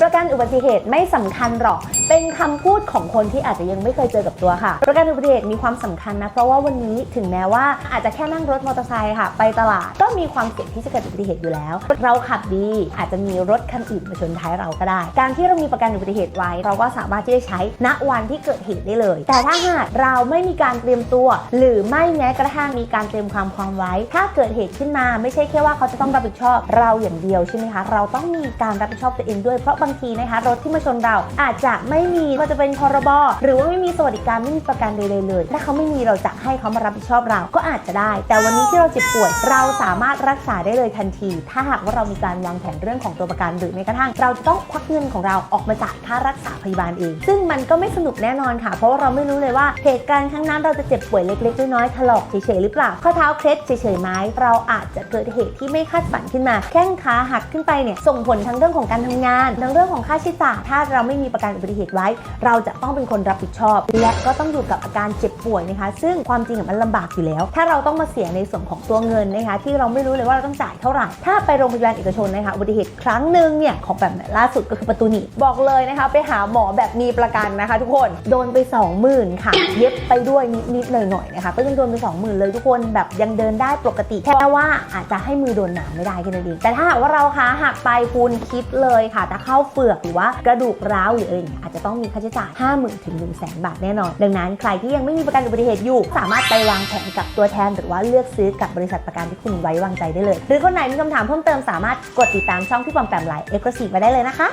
ประกันอุบัติเหตุไม่สำคัญหรอก เป็นคำพูดของคนที่อาจจะยังไม่เคยเจอกับตัวค่ะประกันอุบัติเหตุมีความสำคัญนะ เพราะว่าวันนี้ถึงแม้ว่าอาจจะแค่นั่งรถมอเตอร์ไซค์ค่ะ ไปตลาดก็มีความเสี่ยงที่จะเกิดอุบัติเหตุอยู่แล้ว เราขับดีอาจจะมีรถคันอื่นมาชนท้ายเราก็ได้ การที่เรามีประกันอุบัติเหตุไว้ เราก็สามารถที่จะใช้ณวันที่เกิดเหตุได้เลย แต่ถ้าหากเราไม่มีการเตรียมตัว หรือไม่แม้กระทั่งมีการเตรียมความพร้อมไว้ ถ้าเกิดเหตุขึ้นมาไม่ใช่แค่ว่าเขาจะต้องรับผิดชอบเราอย่างเดียวใช่ไหมคะ เราต้องมีการรับผิดชอบตัวเองด้วยเพราะบางทีนะคะรถที่มาชนเราอาจจะไม่ไม่มีว่าจะเป็นพรบหรือว่าไม่มีสวัสดิการไม่มีประกันใดๆเลย ถ้าเขาไม่มีเราจะให้เขามารับผิดชอบเราก็อาจจะได้ แต่วันนี้ที่เราเจ็บป่วยเราสามารถรักษาได้เลยทันที ถ้าหากว่าเรามีการวางแผนเรื่องของตัวประกันหรือแม้กระทั่ง เราจะต้องควักเงินของเราออกมาจ่ายค่ารักษาพยาบาลเอง ซึ่งมันก็ไม่สนุกแน่นอนค่ะ เพราะว่าเราไม่รู้เลยว่าเหตุการณ์ข้งนั้นเราจะเจ็บป่วยเล็กๆน้อยๆถลอกเฉยๆหรือเปล่าข้อเท้าเคล็ดเฉยๆไหมเราอาจจะเกิดเหตุที่ไม่คาดฝันขึ้นมา แข้งขาหักขึ้นไปเนี่ยส่งผลทั้งเรื่องของการทำงานทั้งเรื่องของค่าใช้จ่ายถ้าเราไม่มีประกันอุบัติเหตุไว้ เราจะต้องเป็นคนรับผิดชอบ และก็ต้องอยู่กับอาการเจ็บป่วยนะคะ ซึ่งความจริงมันลำบากอยู่แล้ว ถ้าเราต้องมาเสียในส่วนของตัวเงินนะคะ ที่เราไม่รู้เลยว่าเราต้องจ่ายเท่าไหร่ ถ้าไปโรงพยาบาลเอกชนนะคะอุบัติเหตุครั้งหนึ่งเนี่ยของแบบล่าสุดก็คือประตูหนีบอกเลยนะคะ ไปหาหมอแบบมีประกันนะคะ ทุกคนโดนไป 20,000ค่ะ เย็บไปด้วยนิดๆหน่อยๆนะคะก็ยังโดนไป 20,000 เลยทุกคนแบบยังเดินได้ปกติแค่ว่าอาจจะให้มือโดนหนามไม่ได้แค่นั้นเองแต่ถ้าหากว่าเราขาหักไปคุณคิดเลยค่ะ ถ้าเข้าเฟือกหรือว่ากระดูกร้าวหรืออะไรอย่างเงี้ยจจะต้องมีค่าใช้จ่าย 50,000ถึง1 0 0 0 0แบาทแน่นอน ดังนั้นใครที่ยังไม่มีประกันอุบัติเหตุอยู่ สามารถไปวางแผนกับตัวแทน หรือว่าเลือกซื้อกับบริษัทประกันที่คุณไว้วางใจได้เลย หรือคนไหนมีคำถามเพิ่มเติมสามารถกดติดตามช่องพี่ปอมแปมไลน์เอ็กซ์คลูซีฟมาได้เลยนะคะ